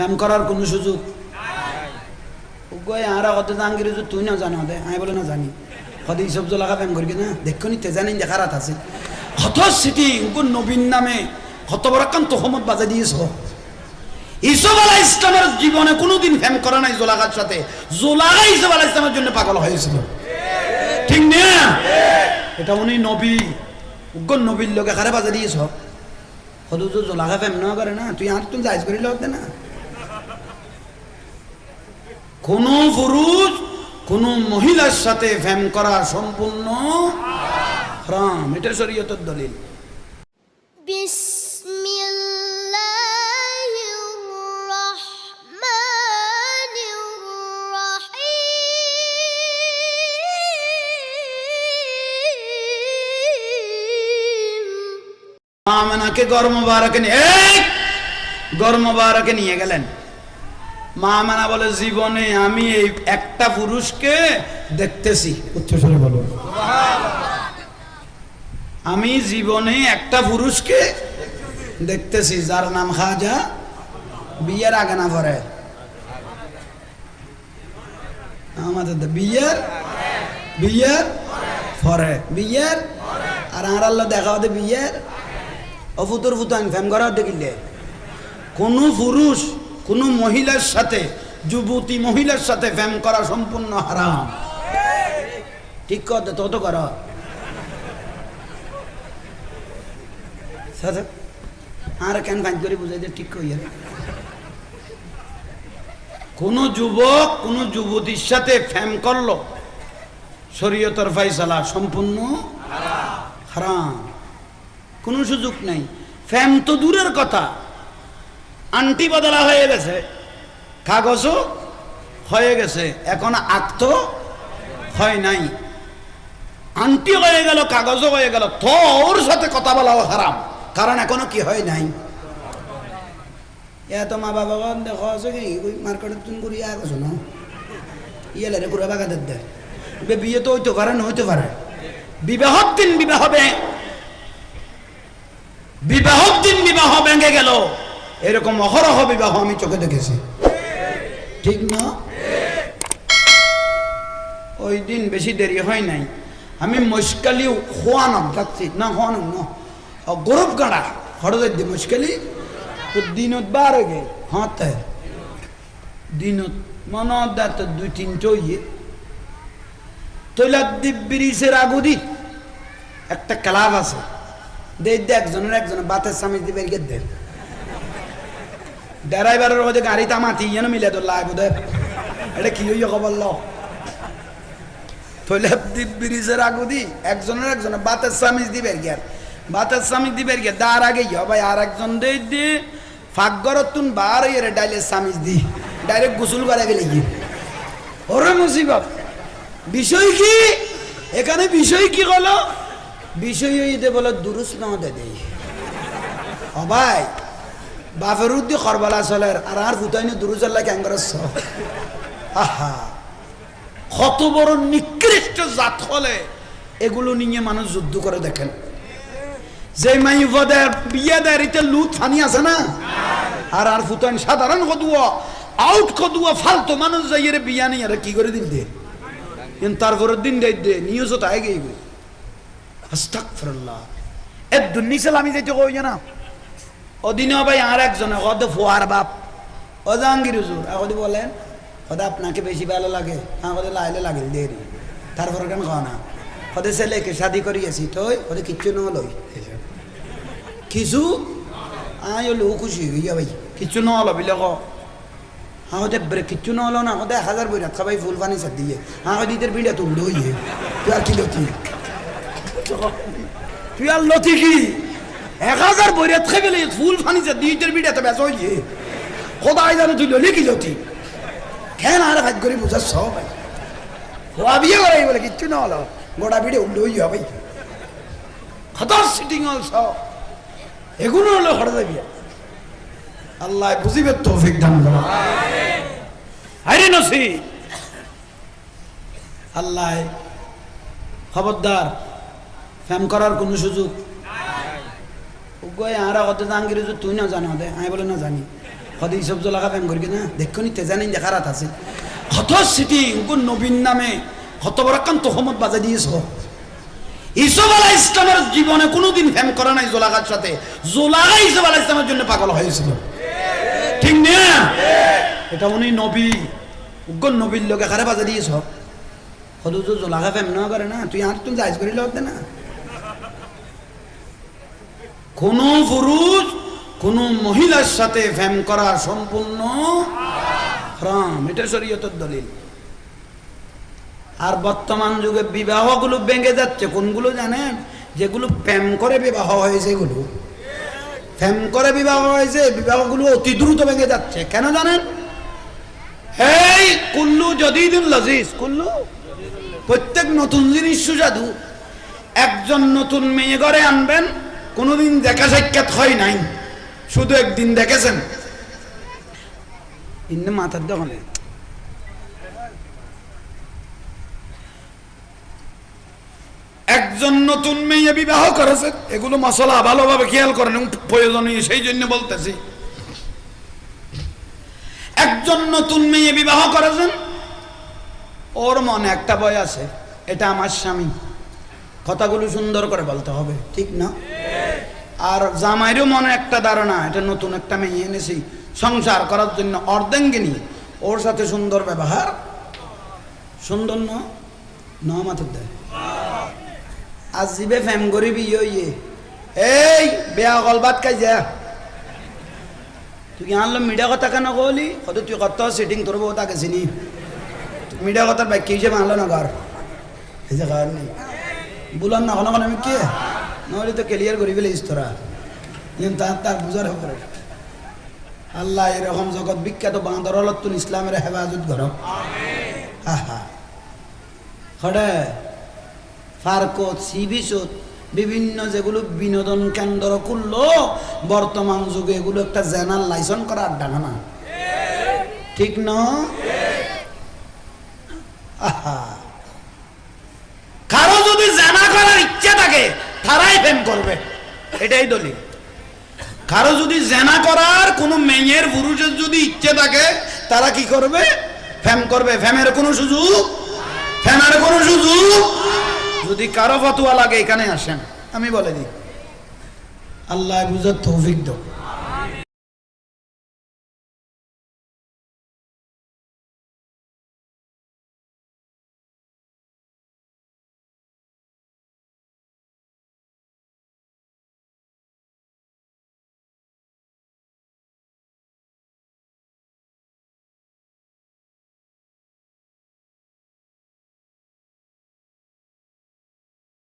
ফ্যাম করার কোনো সুযোগ? গয় আর কত জাহাঙ্গীর তুই না জানো দে? আমি বলে, না জানি। কত এইসব জলাকা ফ্যাম করি না দেখো নি, তেজানি দেখারাত আছে। কত স্মৃতি উনকো নবীন নামে কত বড় কান তোহমত বাজে দিয়েছ ইসব আলাহ ইসলামের জীবনে কোনোদিন ফ্যাম করে নাই জোলাকার সাথে। জোলাকা ইসব আলাহ ইসলামের জন্য পাগল হয়েছিল। ঠিক না? এটা উনি নবী। উগ্র নবীর লোকে খারে বাজে দিয়েছ কত তো জোলাকা ফ্যাম না করে না? তুই আর তুমি যাইজ করিল না? কোনো পুরুষ কোনো মহিলার সাথে ফ্যাম করা সম্পূর্ণ হারাম। এটা শরীয়তের দলিল। আমানাকে গর্মবারকে এক গর্মবারকে নিয়ে গেলেন। মা মানা বলে জীবনে আমি এই একটা পুরুষকে দেখতেছি। উচ্চস্বরে বলো আমি জীবনে একটা পুরুষকে দেখতেছি যার নাম খাজা বিয়ের আগে না পরে। আমাদের বিয়ের বিয়ের পরে বিয়ের আর আর আল্লাহ দেখা হতে বিয়ের। ও ফুতুর ফুতান ফ্যাম করা দেখিলে। কোনো পুরুষ কোনো মহিলার সাথে, যুবতী মহিলার সাথে ফ্যাম করা সম্পূর্ণ হারাম। ঠিক কথা তত কর। আর কেন ফাইন করে বুঝাই দে, ঠিক কইয়া কোন যুবক, কোন যুবতীর সাথে ফ্যাম করল, শরীয়তর ফাইসালা সম্পূর্ণ হারাম। কোনো সুযোগ নাই। ফ্যাম তো দূরের কথা। আন্টি বদলা হয়ে গেছে। কাগজও হয়ে গেছে। এখন আক্ত হয় নাই। আন্টি হয়ে গেল, কাগজও হয়ে গেল। তোর সাথে কথা বলাও হারাম। কারণ এখনও কি হয় নাই। এত মা বাবা দেখো আছে কি? ওই মার্কেটের তুমি করি আগছো না? ইয়েলে রে পুরা বাগাদের দে। বে বিয়ে তো হইতে পারে, না হইতে পারে। বিবাহর দিন বিবাহ হবে বিবাহর দিন বিবাহ ভেঙে গেল। এরকম অহরহ বিবাহ আমি চোখে দেখেছি। ঠিক না? ওই দিন বেশি দেরি হয় নাই। আমি মস্কালি খোয়ানক যাচ্ছি। না, খোয়ানক ন। গরব গাড়া। হরদের দি মস্কালি তো দিনত বার গে হাতে দিনত মন দাঁত দুই তিনটো ইয়ে। তৈলাদ্বীপ ব্রিজের আগুদি। একটা ক্লাব আছে। দেখ একজনের একজনের বাতের স্বামী দিবে গিয়ে দেন ড্রাইভারের মধ্যে গাড়িটা মাতি যেন মিলে তো লাইব দে। এটা কি হইয়া খবর ল? তৈলাদ্বীপ ব্রিজের আগুদি, একজনের একজনের বাতের স্বামী দিবে গিয়ে বাতের স্বামী দিবে গিয়ে দাঁড় আগে ইয়া ভাই আর একজন দে দে ফাঁকগরতুন বার হইয়ে রে ডাইলে স্বামী দি। ডাইরেক্ট গোসল করে গেলে গিয়ে। ওরে মুসিবত। বিষয় কি? এখানে বিষয় কি হলো বিষয় হইতে বলে দুরুস দে। ও ভাই বাপের উদ্দি করবালা চলের আর আর ফুটাইনি দুরুজাল্লা করে আহা। কত বড় নিকৃষ্ট জাত হলে এগুলো নিয়ে মানুষ যুদ্ধ করে দেখেন। যে মাই পদের বিয়ে দেয় এতে লুট ফানি আছে না? আর আর ফুটাইন সাধারণ কদুয়া আউট কদুয়া ফালতো মানুষ যাই এর বিয়া নেই আর কি করে দিয়ে কিন্তু তারপরের দিন দেয় দে নিউজও তাই গেইব আস্তাগফিরুল্লাহ এ দুন্নি সালামি যাইতে কই না ওদিনে ভাই আর একজনে কত ফোয়ার বাপ। ও জাহাঙ্গীর হুজুর এখন বলেন কদা আপনাকে বেশি ভালো লাগে কদে লাইলে লাগিল দেরি তারপরে কেন খাওয়া না? কদে ছেলেকে শাদি করিয়েছি তো ওদের কিচ্ছু ন লই। কিছু? আয় হলো খুশি হইয়া ভাই, কিচ্ছু ন হলো বিলে ক হ্যাঁ ওদের কিচ্ছু ন হলো না ওদের এক হাজার বই রাখা ভাই ফুল পানি সার দিয়ে। হ্যাঁ ওদের ঈদের বিড়া তুললো ইয়ে তুই আর কি লতি? তুই আর লতি কি? এক হাজার বই রাখা গেলে ফুল দিয়ে ঈদের বিড়া তো বেচ ইয়ে কোথায় জানো তুই ললি কি লতি কেন আর ভাগ করে বুঝার সব? ভাই বিয়ে করে বলে কিচ্ছু না হলো। গোটা বিড়ে উল্টো ইয়ে ভাই। খতর সিটিং অলস এগুলো হলো হঠাৎ বিয়া। আল্লাহ বুঝিবে তৌফিক দান করো। আরে নসি আল্লাহ খবরদার, ফ্যাম করার কোনো সুযোগ গয় আর কত জাহাঙ্গীর তুই না জানো দে আমি বলে না জানি হদে ইসব জলাকা প্রেম করি না দেখো নি তেজানিন দেখারাত আছে। হত সিটি উনকো নবীন নামে হত বড় কান তোহমত বাজা দিয়েছ। ইসব আলাহ ইসলামের জীবনে কোনোদিন ফ্যাম করে নাই জোলাগার সাথে। জোলাগা ইসব আলাহ ইসলামের জন্য পাগল হয়েছিল ঠিক না? এটা উনি নবী উগ্র নবীর লোকে খারাপ বাজা দিয়েছ। হদু তো জোলাগা ফ্যাম না করে না, তুই আর তুমি যাইজ করিলে হতে না। কোন পুরুষ কোন মহিলার সাথে ফ্যাম করা সম্পূর্ণ হারাম। এটা শরীয়তের দলিল। আর বর্তমান যুগে বিবাহগুলো ভেঙে যাচ্ছে। কোনগুলো জানেন? যেগুলো প্রেম করে বিবাহ হয়েছে এগুলো প্রেম করে বিবাহ হয়েছে বিবাহগুলো অতি দ্রুত ভেঙে যাচ্ছে। কেন জানেন? এই কুল্লু যদি দিন লজিস কুল্লু? প্রত্যেক নতুন জিনিস সুজাদু একজন নতুন মেয়ে ঘরে আনবেন কোনোদিন দেখা সাক্ষাৎ হয় নাই। শুধু একদিন দেখেছেন। মাথার দোকানে একজন নতুন মেয়ে বিবাহ করেছে এগুলো মশলা ভালোভাবে খেয়াল করেন প্রয়োজনীয় সেই জন্য বলতেছি। একজন নতুন মেয়ে বিবাহ করেছেন ওর মনে একটা বয় আছে এটা আমার স্বামী। কথাগুলো সুন্দর করে বলতে হবে, ঠিক না? আর জামাইরও মনে একটা ধারণা, এটা নতুন একটা মেয়ে এনেছি, সংসার করার জন্য অর্ধেঙ্গিনী, ওর সাথে সুন্দর ব্যবহার। সুন্দর ন? দেয় আজ জিবে ফেম গরিবি ইয়ে এই, বেয়া গলবাত খাই যা। তুই আনলো মিডিয়া কথা কেন কলি কত তুই কত সিটিং তোর বউ তাকে চিনি। মিডিয়া কথার বাইক কি হিসেবে আনলো না ঘর। এই যে ঘর নেই। বললাম না কোনো আমি কে? নহলে তো ক্লিয়ার করি ফেলে তোরা। তার তার বুঝার হবে আল্লাহ এরকম জগৎ বিখ্যাত বাঁদর তুল ইসলামের হেফাজত কর। আহা। হরে ফারকত সিবিসত বিভিন্ন যেগুলো বিনোদন কেন্দ্র করল বর্তমান যুগে এগুলো একটা জেনার লাইসেন্স করা আড্ডা না ঠিক। ন? আহা কারও যদি জানা করার ইচ্ছা থাকে তারাই প্রেম করবে। এটাই দলিল। কারও যদি জেনা করার, কোনো মেয়ের, পুরুষের যদি ইচ্ছে থাকে, তারা কি করবে? ফ্যাম করবে। ফ্যামের কোনো সুযোগ? ফ্যামের কোনো সুযোগ? যদি কারও ফতুয়া লাগে, এখানে আসেন। আমি বলে দিই। আল্লাহ বুঝার তৌফিক দাও।